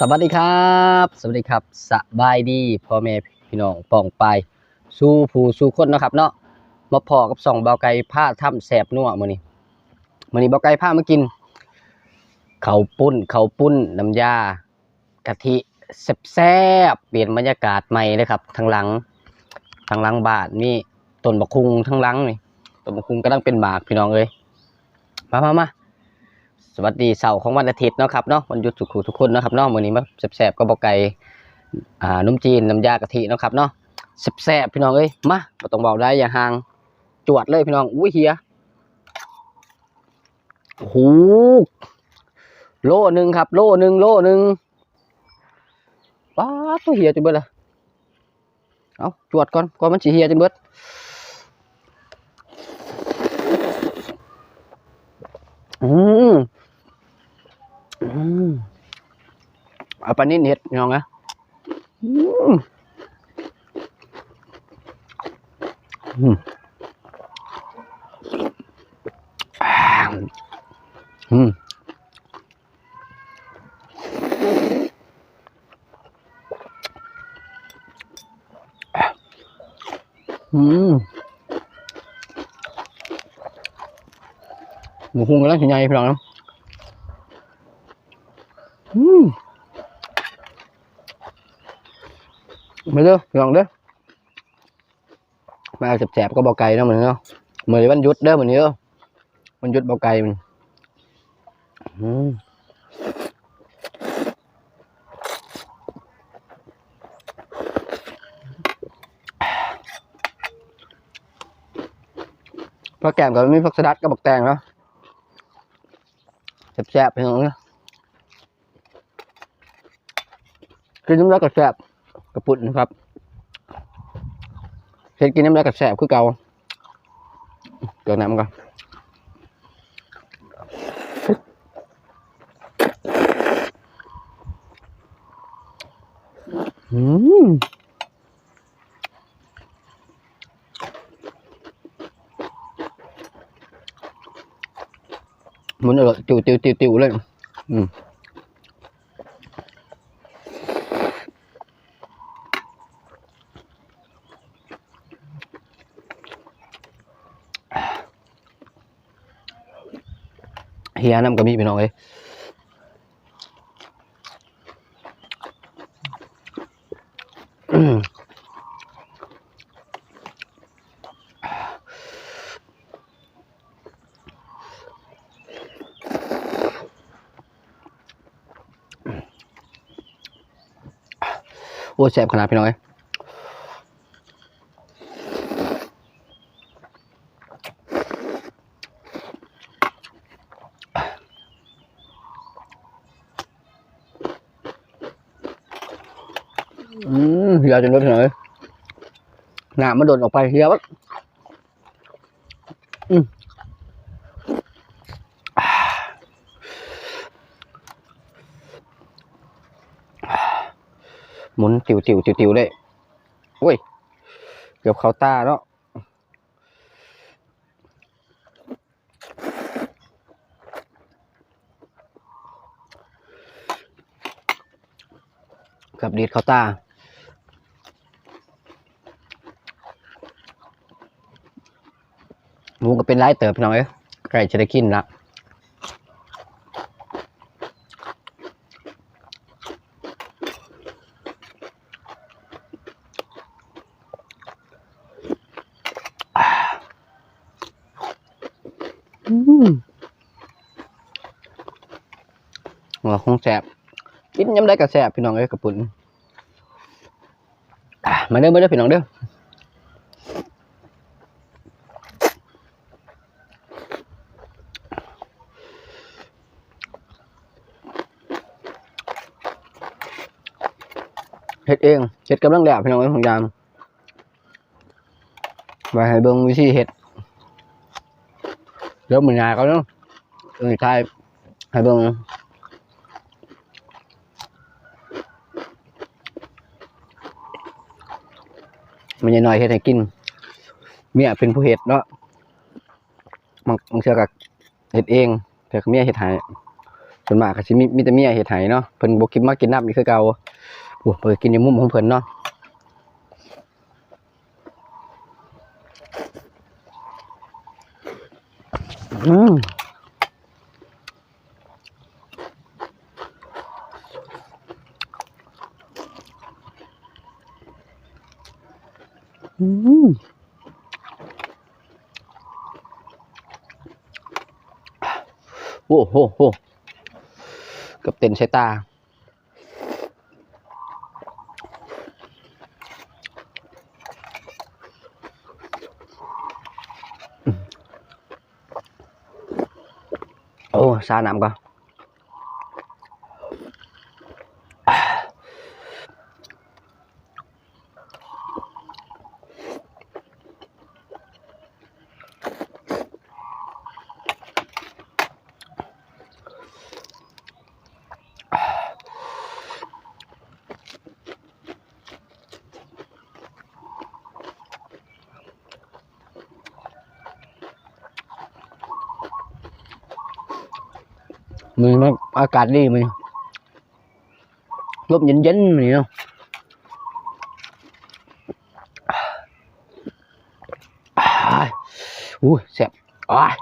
สวัสดีครับ สวัสดีครับสบายดีพ่อแม่พี่น้องป่องไปสู้ผู้สู้คนนะครับ เนาะมาพอกับสองเบาไก่ผ้าถ้ำแสบนัวมือนี้มือนี้เบาไก่ผ้ามากินเขาปุ้นเขาปุ้นน้ำยากะทิแซ่บเปลี่ยนบรรยากาศใหม่เลยครับทางหลังทางหลังบ้านมีต้นบักคุงทางหลังนี่ต้นบักคุงกำลังเป็นหมากพี่น้องเอ้ยมามามา สวัสดีเสาร์ของวันอาทิตย์เนาะครับเนาะวันหยุดสุขุทุกคนเนาะครับเนาะมื้อนี้มาแซ่บๆก็บอกไก่อ่านุ่มจีนน้ำยากะทิเนาะครับเนาะแซ่บๆพี่น้องเอ้ยมาต้องเบาได้อย่าห่างจวดเลยพี่น้องอุ้ยเฮียโอ้โหโลหนึ่งครับ โลหนึ่งโลหนึ่งป้าตัวเฮียจนเบิดละเอาจวดก่อนก่อนมันสิเฮียจนเบิดอืมอืม เอาปลานิ่นเห็ดพี่น้องนะอืมอืมอืมหมูหุ้งกำลังสิใหญ่พี่น้องนะ อืม มาเด้อลองเด้อมาแสบๆก็บอกไก่เนาะเหมือนเนาะเหมือนวันหยุดเด้อเหมือนเด้อวันหยุดบอกไก่มันอืมพอแกมกับมีพักสลัดก็บอกแตงเนาะแสบๆพี่น้องเนาะกินน้ำแล้วก็แสบก ระปุ่นนะครับเฮ็ดกินน้ำแล้วก็แสบคือเก่าเกิดน้ำก่อนอืมมันอร่อยติวติวติวติวเลย อืม เฮียน้ำก็มีพี่น้องเอ้ยโอ้แซ่บขนาดพี่น้องเอ้ย อืมเฮียจนรถพี่น้องเอ้ยหนามันโดดออกไปเฮียวัดอืมอ่าหมุนติวติวติวติวเลยโอ้ย เกือบเขาตาเนาะเกือบดีดเขาตา หมู ก็เป็นไรเติบพี่น้องเอ้ยไก่จะได้กินละอ่าอืมว่าคงแสบกินยำได้ก็แสบพี่น้องเอ้ยกระปุ่นอะมาเด้อมาเด้อพี่น้องเด้อ เฮ็ดเองเฮ็ดกำลังแหล้วพี่น้องเอ้ยของยามไว้ให้เบิ่งวิธีเฮ็ดเดี๋ยวมือหน้าก็เนาะเออใช่ให้เบิ่งมันยังน้อยเฮ็ดให้กิน เมียเป็นผู้เฮ็ดเนาะบางบางเทื่อก็เฮ็ดเองแต่เมียเฮ็ดให้ส่วนมากก็สิมีมีแต่เมียเฮ็ดให้เนาะเพิ่นบ่กินมากินน้ำนี่คือเก่า อ้เกินในมุมของเพิ่นเนาะอืมอืมโอ้โหโหกับเต็นใช้ตา โอ้ซา มือมันอากาศดีมือลมเย็นๆมือเนาะอ้ายอู้แซ่บอ้าย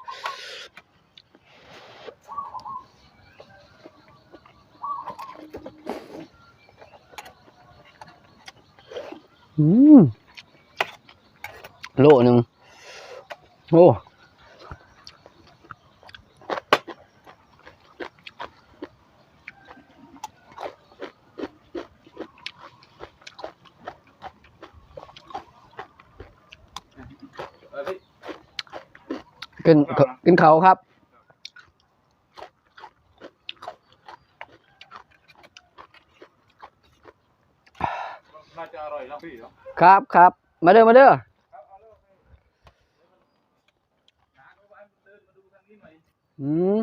อืมโลหนึ่งโอ้ กินกินเขาครับ น่าจะอร่อยแล้วพี่เนาะครับครับ มาเด้อมาเด้ออืม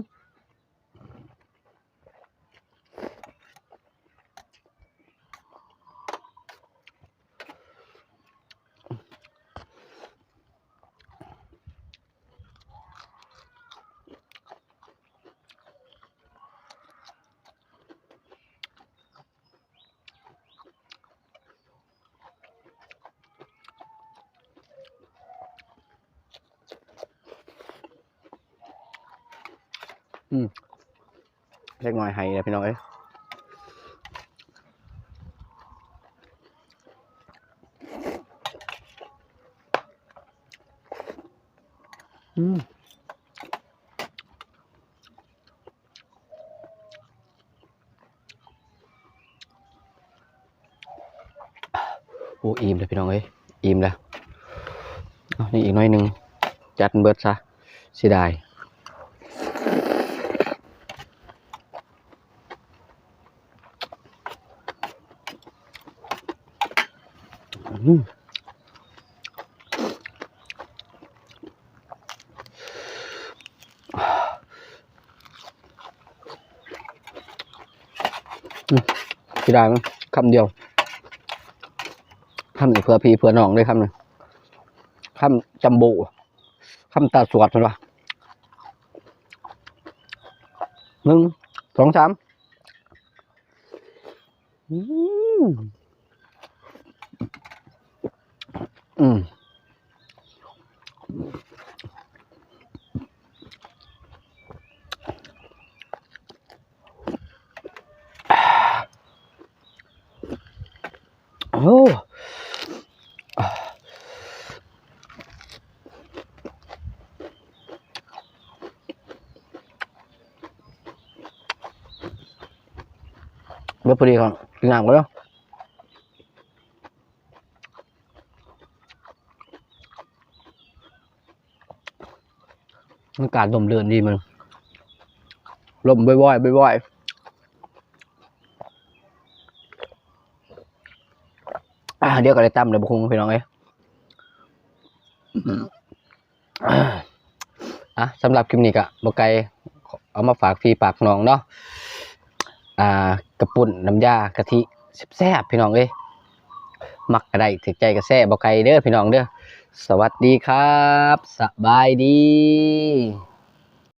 เล็กน้อยให้นะพี่น้องเอ้ยอืมโอ้อิ่มเลยพี่น้องเอ้ยอิ่มแล้วเอานี่อีกน้อยหนึ่งจัดเบิร์ดซะเสียดาย อืมอืมพี่ได้มั้ยคำเดียวคำนี้เพื่อพีเพื่อน้องด้วยคำหนึงคำจำโบคำตาสวดเห็นปะหนึ่งสองสามอืม อืมโอ้เมื่อพ อากาศลมเรือนดีมันลมบ่อยๆบ่อยๆอ่าเดี๋ยวก็ได้ตั้มเลยบุคคลพี่น้องเอ้อ่าอะสำหรับคลิปนี้ก็บกไกลเอามาฝากพี่ฝากน้องเนาะอ่ากระปุ่นน้ำยากะทิแซ่บพี่น้องเอ้ยมักกระไดถึกใจกระแซ่บบ่ไกลเด้อพี่น้องเด้อ สวัสดีครับ สบายดี